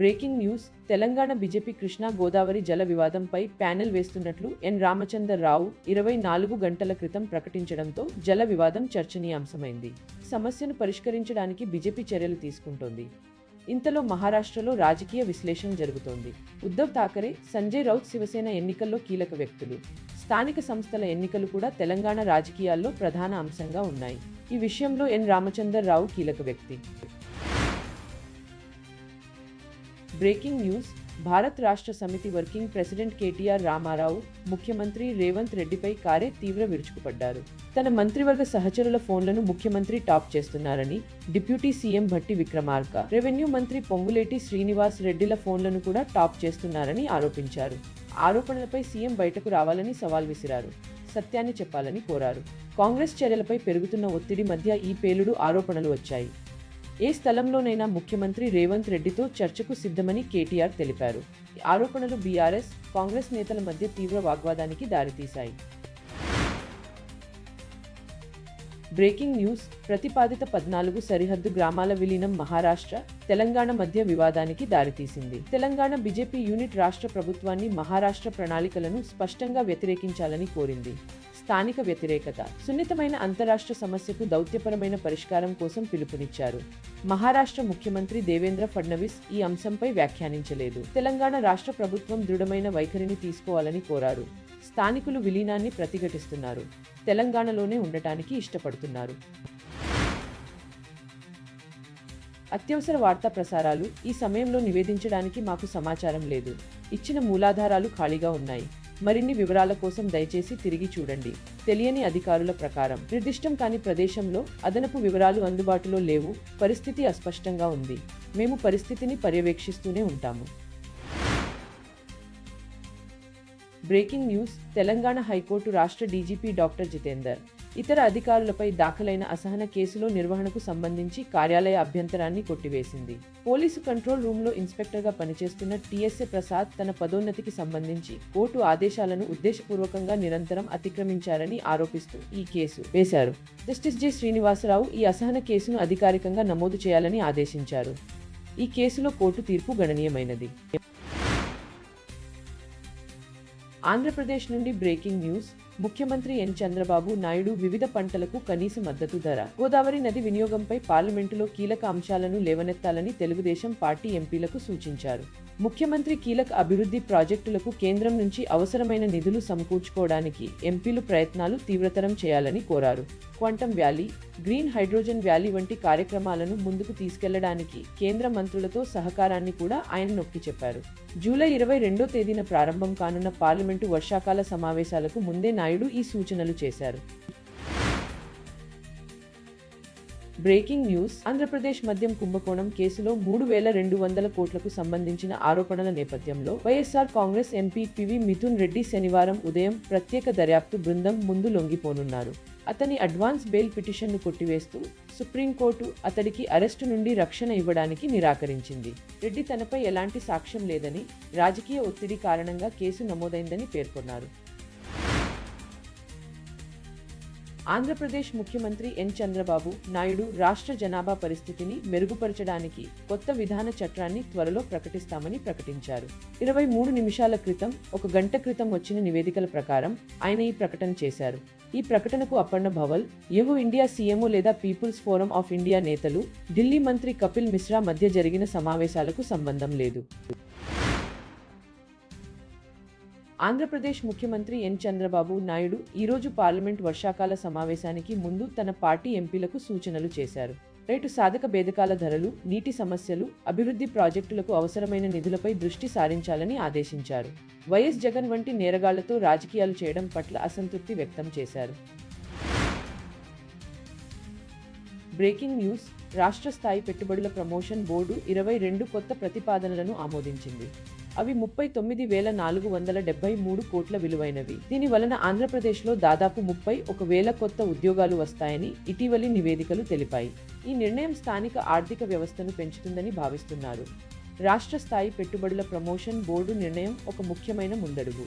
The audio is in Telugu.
Breaking news. Telangana BJP Krishna Godavari జల వివాదంపై ప్యానెల్ వేస్తున్నట్లు ఎన్ రామచందర్ రావు ఇరవై నాలుగు గంటల క్రితం ప్రకటించడంతో జల వివాదం చర్చనీయాంశమైంది. సమస్యను పరిష్కరించడానికి బీజేపీ చర్యలు తీసుకుంటోంది. ఇంతలో మహారాష్ట్రలో రాజకీయ విశ్లేషణ జరుగుతోంది. ఉద్ధవ్ ఠాకరే సంజయ్ రౌత్ శివసేన ఎన్నికల్లో కీలక వ్యక్తులు. స్థానిక సంస్థల ఎన్నికలు కూడా తెలంగాణ రాజకీయాల్లో ప్రధాన అంశంగా ఉన్నాయి. ఈ విషయంలో ఎన్ రామచందర్ రావు కీలక వ్యక్తి. Breaking news. భారత్ రాష్ట్ర సమితి వర్కింగ్ ప్రెసిడెంట్ కేటీఆర్ రామారావు ముఖ్యమంత్రి రేవంత్ రెడ్డిపై కారే తీవ్ర విరుచుకుపడ్డారు. తన మంత్రివర్గ సహచరుల ఫోన్లను ముఖ్యమంత్రి టాప్ చేస్తున్నారని deputy CM Bhatti Vikramarka revenue మంత్రి పొంగులేటి శ్రీనివాస్ రెడ్డిల ఫోన్లను కూడా టాప్ చేస్తున్నారని ఆరోపించారు. ఆరోపణలపై సీఎం బయటకు రావాలని సవాల్ విసిరారు. సత్యాన్ని చెప్పాలని కోరారు. కాంగ్రెస్ చర్యలపై పెరుగుతున్న ఒత్తిడి మధ్య ఈ పేలుడు ఆరోపణలు వచ్చాయి. ఏ స్థలంలోనైనా ముఖ్యమంత్రి రేవంత్ రెడ్డితో చర్చకు సిద్ధమని కేటీఆర్ తెలిపారు. ఈ ఆరోపణలు బీఆర్ఎస్ కాంగ్రెస్ నేతల మధ్య తీవ్ర వాగ్వాదానికి దారితీశాయి. బ్రేకింగ్ న్యూస్ ప్రతిపాదిత పద్నాలుగు సరిహద్దు గ్రామాల విలీనం మహారాష్ట్ర తెలంగాణ మధ్య వివాదానికి దారితీసింది. తెలంగాణ బీజేపీ యూనిట్ రాష్ట్ర ప్రభుత్వాన్ని మహారాష్ట్ర ప్రణాళికలను స్పష్టంగా వ్యతిరేకించాలని కోరింది. స్థానిక వ్యతిరేకత సున్నితమైన అంతరాష్ట్ర సమస్యకు దౌత్యపరమైన పరిష్కారం కోసం పిలుపునిచ్చారు. మహారాష్ట్ర ముఖ్యమంత్రి దేవేంద్ర ఫడ్నవీస్ ఈ అంశంపై వ్యాఖ్యానించలేదు. తెలంగాణ రాష్ట్ర ప్రభుత్వం దృఢమైన వైఖరిని తీసుకోవాలని కోరారు. స్థానికులు విలీనాన్ని ప్రతిఘటిస్తున్నారు. తెలంగాణలోనే ఉండటానికి ఇష్టపడుతున్నారు. అత్యవసర వార్తా ప్రసారాలు ఈ సమయంలో నివేదించడానికి మాకు సమాచారం లేదు. ఇచ్చిన మూలాధారాలు ఖాళీగా ఉన్నాయి. మరిన్ని వివరాల కోసం దయచేసి తిరిగి చూడండి. తెలియని అధికారుల ప్రకారం నిర్దిష్టం కాని ప్రదేశంలో అదనపు వివరాలు అందుబాటులో లేవు. పరిస్థితి అస్పష్టంగా ఉంది. మేము పరిస్థితిని పర్యవేక్షిస్తూనే ఉంటాము. Breaking news Telangana high court రాష్ట్ర డీజీపీ డాక్టర్ జితేందర్. ఇతర అధికారులపై దాఖలైన అసహన కేసులో నిర్వహణకు సంబంధించి కార్యాలయ అభ్యంతరాన్ని కొట్టివేసింది. పోలీసు కంట్రోల్ రూమ్లో ఇన్స్పెక్టర్గా పనిచేస్తున్న టీఎస్ఏ ప్రసాద్ తన పదోన్నతికి సంబంధించి కోర్టు ఆదేశాలను ఉద్దేశపూర్వకంగా నిరంతరం అతిక్రమించారని ఆరోపిస్తూ ఈ కేసు వేశారు. Justice J. శ్రీనివాసరావు ఈ అసహన కేసును అధికారికంగా నమోదు చేయాలని ఆదేశించారు. ఈ కేసులో కోర్టు తీర్పు గణనీయమైనది. ఆంధ్రప్రదేశ్ నుండి బ్రేకింగ్ న్యూస్ ముఖ్యమంత్రి ఎన్ చంద్రబాబు నాయుడు వివిధ పంటలకు కనీస మద్దతు ధర. గోదావరి నది వినియోగంపై పార్లమెంటులో కీలక అంశాలను లేవనెత్తాలని తెలుగుదేశం పార్టీ ఎంపీలకు సూచించారు. ముఖ్యమంత్రి కీలక అభివృద్ధి ప్రాజెక్టులకు కేంద్రం నుంచి అవసరమైన నిధులు సమకూర్చుకోవడానికి ఎంపీలు ప్రయత్నాలు తీవ్రతరం చేయాలని కోరారు. Quantum valley green hydrogen valley వంటి కార్యక్రమాలను ముందుకు తీసుకెళ్ళడానికి కేంద్ర మంత్రులతో సహకారాన్ని కూడా ఆయన నొక్కి చెప్పారు. జూలై ఇరవై రెండో తేదీన ప్రారంభం కానున్న పార్లమెంటు వర్షాకాల సమావేశాలకు ముందే నాయుడు ఈ సూచనలు చేశారు. Breaking news. ఆంధ్రప్రదేశ్ మద్యం కుంభకోణం కేసులో మూడు వేల రెండు వందల కోట్లకు సంబంధించిన ఆరోపణల నేపథ్యంలో YSR Congress MP PV Mithun Reddy శనివారం ఉదయం ప్రత్యేక దర్యాప్తు బృందం ముందు లొంగిపోనున్నారు. అతని అడ్వాన్స్ బెయిల్ పిటిషన్ను కొట్టివేస్తూ సుప్రీంకోర్టు అతడికి అరెస్టు నుండి రక్షణ ఇవ్వడానికి నిరాకరించింది. రెడ్డి తనపై ఎలాంటి సాక్ష్యం లేదని రాజకీయ ఒత్తిడి కారణంగా కేసు నమోదైందని పేర్కొన్నారు. ఆంధ్రప్రదేశ్ ముఖ్యమంత్రి ఎన్ చంద్రబాబు నాయుడు రాష్ట్ర జనాభా పరిస్థితిని మెరుగుపరచడానికి కొత్త విధాన చట్టాన్ని త్వరలో ప్రకటిస్తామని ప్రకటించారు. ఇరవై మూడు నిమిషాల క్రితం ఒక గంట క్రితం వచ్చిన నివేదికల ప్రకారం ఆయన ఈ ప్రకటన చేశారు. ఈ ప్రకటనకు అప్పన్న భవల్ యహు ఇండియా సీఎంఓ లేదా పీపుల్స్ ఫోరం ఆఫ్ ఇండియా నేతలు ఢిల్లీ మంత్రి కపిల్ మిశ్రా మధ్య జరిగిన సమావేశాలకు సంబంధం లేదు. ఆంధ్రప్రదేశ్ ముఖ్యమంత్రి ఎన్ చంద్రబాబు నాయుడు ఈరోజు పార్లమెంట్ వర్షాకాల సమావేశానికి ముందు తన పార్టీ ఎంపీలకు సూచనలు చేశారు. రైతు సాధక భేదకాల ధరలు నీటి సమస్యలు అభివృద్ధి ప్రాజెక్టులకు అవసరమైన నిధులపై దృష్టి సారించాలని ఆదేశించారు. వైఎస్ జగన్ వంటి నేరగాళ్ళతో రాజకీయాలు చేయడం పట్ల అసంతృప్తి వ్యక్తం చేశారు. బ్రేకింగ్ న్యూస్ రాష్ట్ర స్థాయి పెట్టుబడుల ప్రమోషన్ బోర్డు ఇరవై రెండు కొత్త ప్రతిపాదనలను ఆమోదించింది. అవి ముప్పై తొమ్మిది వేల నాలుగు వందల డెబ్బై మూడు కోట్ల విలువైనవి. దీని వలన ఆంధ్రప్రదేశ్లో దాదాపు ముప్పై ఒక వేల కొత్త ఉద్యోగాలు వస్తాయని ఇటీవలి నివేదికలు తెలిపాయి. ఈ నిర్ణయం స్థానిక ఆర్థిక వ్యవస్థను పెంచుతుందని భావిస్తున్నారు. రాష్ట్ర స్థాయి పెట్టుబడుల ప్రమోషన్ బోర్డు నిర్ణయం ఒక ముఖ్యమైన ముందడుగు.